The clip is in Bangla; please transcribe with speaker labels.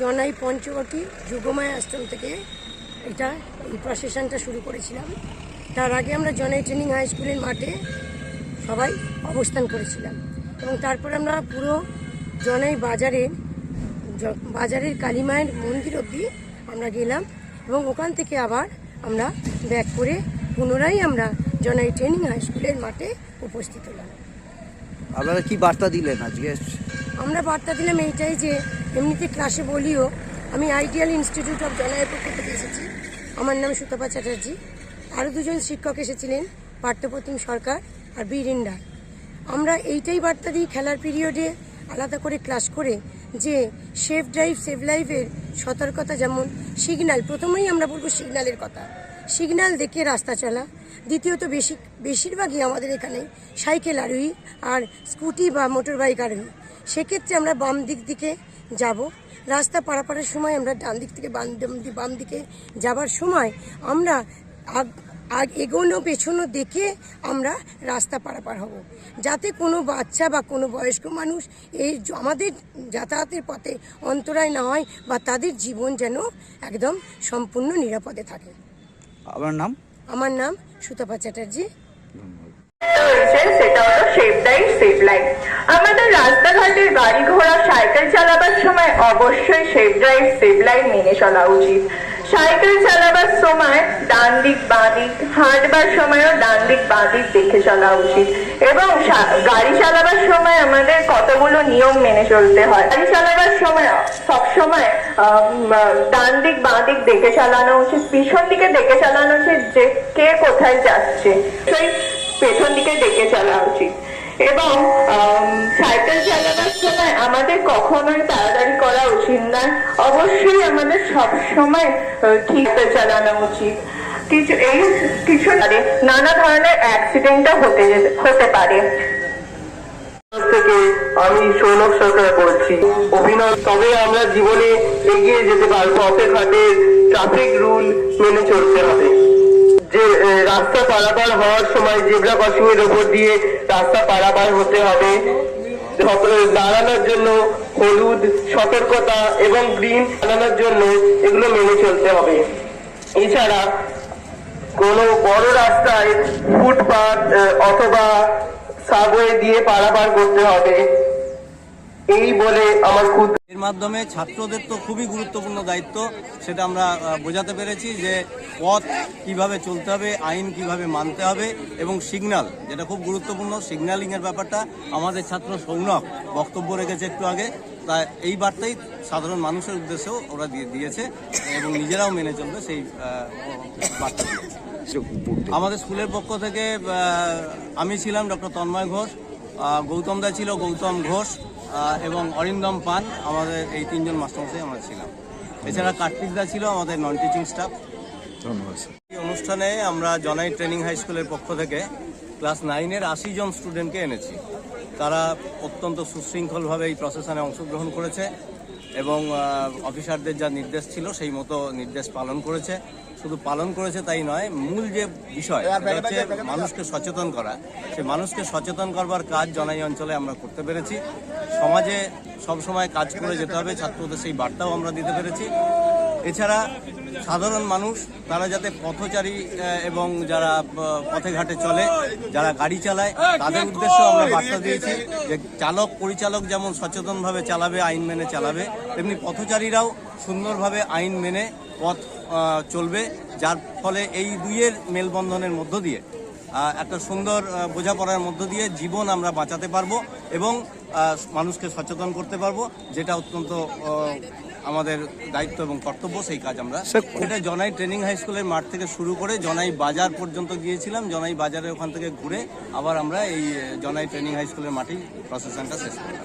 Speaker 1: জনাই পঞ্চবটী যুগময় আশ্রম থেকে এটা এই প্রসেশনটা শুরু করেছিলাম। তার আগে আমরা জনাই ট্রেনিং হাই স্কুলের মাঠে সবাই অবস্থান করেছিলাম এবং তারপর আমরা পুরো জনাই বাজারের বাজারের কালীমায়ের মন্দির অবধি আমরা গেলাম এবং ওখান থেকে আবার আমরা ব্যাক করে পুনরায় আমরা জনাই ট্রেনিং হাই স্কুলের মাঠে উপস্থিত হলাম।
Speaker 2: আপনারা কি বার্তা দিলেন আজকে?
Speaker 1: আমরা বার্তা দিলাম এইটাই যে এমনিতে ক্লাসে বলিও, আমি আইডিয়াল ইনস্টিটিউট অফ জলায়ের পক্ষ থেকে এসেছি। আমার নাম সুতপা চ্যাটার্জি। আরও দুজন শিক্ষক এসেছিলেন, পার্থপ্রতিম সরকার আর বীরেন্ডার আমরা এইটাই বার্তা দিই খেলার পিরিয়ডে আলাদা করে ক্লাস করে যে সেফ ড্রাইভ সেভ লাইফের সতর্কতা যেমন সিগন্যাল প্রথমেই আমরা বলব সিগন্যালের কথা। সিগন্যাল দেখে রাস্তা চলা। দ্বিতীয়ত বেশি, বেশিরভাগই আমাদের এখানে সাইকেল আরোহী আর স্কুটি বা মোটর বাইক আরোহী সেক্ষেত্রে আমরা বাম দিক দিকে যাব। রাস্তা পারাপারের সময় আমরা ডান দিক থেকে বাম বাম দিকে যাবার সময় আমরা আগ- আগ এগোনো পেছনো দেখে আমরা রাস্তা পারাপার হব। যাতে কোনো বাচ্চা বা কোনো বয়স্ক মানুষ এই আমাদের যাতায়াতের পথে অন্তরায় না হয় বা তাদের জীবন যেন একদম সম্পূর্ণ নিরাপদে থাকে।
Speaker 2: আপনার নাম?
Speaker 1: আমার নাম সুতপা চ্যাটার্জি।
Speaker 3: সেটা হলো সেফ লাইফ সেফ লাইফ আমাদের রাস্তাঘাটে গাড়ি ঘোড়া সাইকেল চালাবার সময় অবশ্যই সেফ ড্রাইভ, সেফ লাইফ মেনে চলা উচিত। সাইকেল চালাবার সময় ডান দিক বাঁ দিক হাঁটবার সময়ও ডান দিক বাঁ দিক দেখে চলা উচিত। এবং গাড়ি চালাবার সময় আমাদের কতগুলো নিয়ম মেনে চলতে হয়। গাড়ি চালাবার সময় সব সময় ডান দিক বাঁ দিক দেখে চালানো উচিত। পিছন দিকে দেখে চালানো উচিত যে কে কোথায় যাচ্ছে। সেই পেছন দিকে দেখে চলা উচিত। এবং সাইকেল চালানোর সময় আমাদের কখনোই তাড়াতাড়ি করা উচিত না। অবশ্যই আমাদের সব সময় ঠিক চালানো উচিত। কিছু, এই কিছু নানা ধরনের অ্যাক্সিডেন্টও হতে হতে পারে।
Speaker 4: থেকে আমি সৌনক সরকার বলছি। অভিনয়, তবে আমরা জীবনে এগিয়ে যেতে পারব। ঘাটে ট্রাফিক রুল মেনে চলতে হবে। যে রাস্তা পারাপার হওয়ার সময় জেব্রা ক্রসিং এর উপর দিয়ে রাস্তা পারাপার হতে হবে। দাঁড়ানোর জন্য হলুদ, সতর্কতা এবং গ্রিন দাঁড়ানোর জন্য এগুলো মেনে চলতে হবে। এছাড়া কোনো বড় রাস্তায় ফুটপাথ অথবা সাবওয়ে দিয়ে পারাপার করতে হবে। এই বলে আমার খুব
Speaker 5: এর মাধ্যমে ছাত্রদের তো খুবই গুরুত্বপূর্ণ দায়িত্ব সেটা আমরা বোঝাতে পেরেছি যে পথ কীভাবে চলতে হবে আইন কীভাবে মানতে হবে এবং সিগন্যাল যেটা খুব গুরুত্বপূর্ণ সিগন্যালিং এর ব্যাপারটা আমাদের ছাত্র সৌনক বক্তব্য রেখেছে একটু আগে তা এই বার্তাই সাধারণ মানুষের উদ্দেশ্যেও ওরা দিয়ে দিয়েছে এবং নিজেরাও মেনে চলবে সেই বার্তা। আমাদের স্কুলের পক্ষ থেকে আমি ছিলাম ডক্টর তন্ময় ঘোষ গৌতম দা ছিল গৌতম ঘোষ এবং অরিন্দম পান আমাদের এই তিনজন মাস্টারমশাই আমরা ছিলাম। এছাড়া কার্তিক দা ছিল আমাদের নন টিচিং স্টাফ এই অনুষ্ঠানে আমরা জনাই ট্রেনিং হাই স্কুলের পক্ষ থেকে ক্লাস নাইনের আশি জন স্টুডেন্টকে এনেছি। তারা অত্যন্ত সুশৃঙ্খলভাবে এই প্রসেশনে অংশগ্রহণ করেছে এবং অফিসারদের যা নির্দেশ ছিল সেই মতো নির্দেশ পালন করেছে। শুধু পালন করেছে তাই নয় মূল যে বিষয় সেটা হচ্ছে মানুষকে সচেতন করা। সে মানুষকে সচেতন করবার কাজ জনাই অঞ্চলে আমরা করতে পেরেছি। সমাজে সবসময় কাজ করে যেতে হবে ছাত্রদের সেই বার্তাও আমরা দিতে পেরেছি। এছাড়া সাধারণ মানুষ তারা যাতে পথচারী এবং যারা পথে ঘাটে চলে যারা গাড়ি চালায় তাদের উদ্দেশ্যে আমরা বার্তা দিয়েছি যে চালক পরিচালক যেমন সচেতনভাবে চালাবে আইন মেনে চালাবে তেমনি পথচারীরাও সুন্দরভাবে আইন মেনে পথ চলবে যার ফলে এই দুইয়ের মেলবন্ধনের মধ্য দিয়ে একটা সুন্দর বোঝাপড়ার মধ্য দিয়ে জীবন আমরা বাঁচাতে পারব এবং মানুষকে সচেতন করতে পারব যেটা অত্যন্ত আমাদের দায়িত্ব এবং কর্তব্য সেই কাজ আমরা এটা জনাই ট্রেনিং হাই স্কুলের মাঠ থেকে শুরু করে জনাই বাজার পর্যন্ত গিয়েছিলাম জনাই বাজারে ওখান থেকে ঘুরে আবার আমরা এই জনাই ট্রেনিং হাই স্কুলের মাঠেই প্রসেশনটা শেষ করি